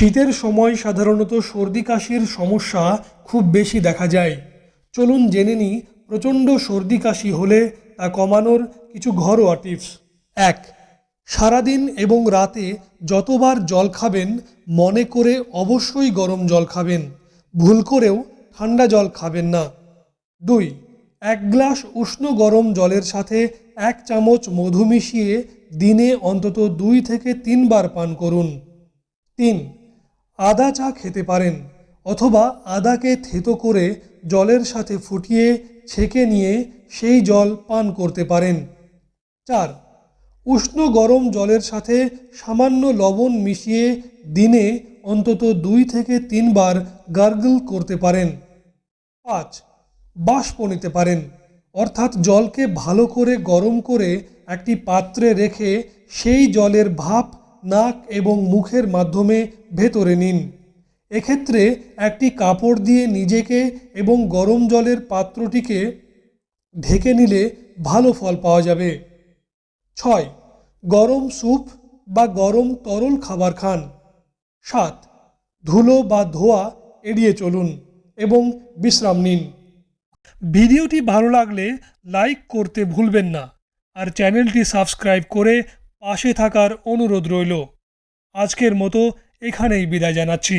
শীতের সময় সাধারণত সর্দি কাশির সমস্যা খুব বেশি দেখা যায়। চলুন জেনে নিই প্রচণ্ড সর্দি কাশি হলে তা কমানোর কিছু ঘরোয়া টিপস। এক, সারাদিন এবং রাতে যতবার জল খাবেন, মনে করে অবশ্যই গরম জল খাবেন, ভুল করেও ঠান্ডা জল খাবেন না। দুই, এক গ্লাস উষ্ণ গরম জলের সাথে এক চামচ মধু মিশিয়ে দিনে অন্তত দুই থেকে তিনবার পান করুন। তিন আদা চা খেতে পারেন অথবা আদাকে থেতো করে জলের সাথে ফুটিয়ে ছেঁকে নিয়ে সেই জল পান করতে পারেন। চার, উষ্ণ গরম জলের সাথে সামান্য লবণ মিশিয়ে দিনে অন্তত দুই থেকে তিনবার গার্গল করতে পারেন। পাঁচ, বাষ্প নিতে পারেন, অর্থাৎ জলকে ভালো করে গরম করে একটি পাত্রে রেখে সেই জলের ভাপ নাক এবং মুখের মাধ্যমে ভেতরে নিন। এক্ষেত্রে একটি কাপড় দিয়ে নিজেকে এবং গরম জলের পাত্রটিকে ঢেকে নিলে ভালো ফল পাওয়া যাবে। ছয়, গরম স্যুপ বা গরম তরল খাবার খান। সাত, ধুলো বা ধোয়া এড়িয়ে চলুন এবং বিশ্রাম নিন। ভিডিওটি ভালো লাগলে লাইক করতে ভুলবেন না। আর চ্যানেলটি সাবস্ক্রাইব করে পাশে থাকার অনুরোধ রইল। আজকের মতো এখানেই বিদায় জানাচ্ছি।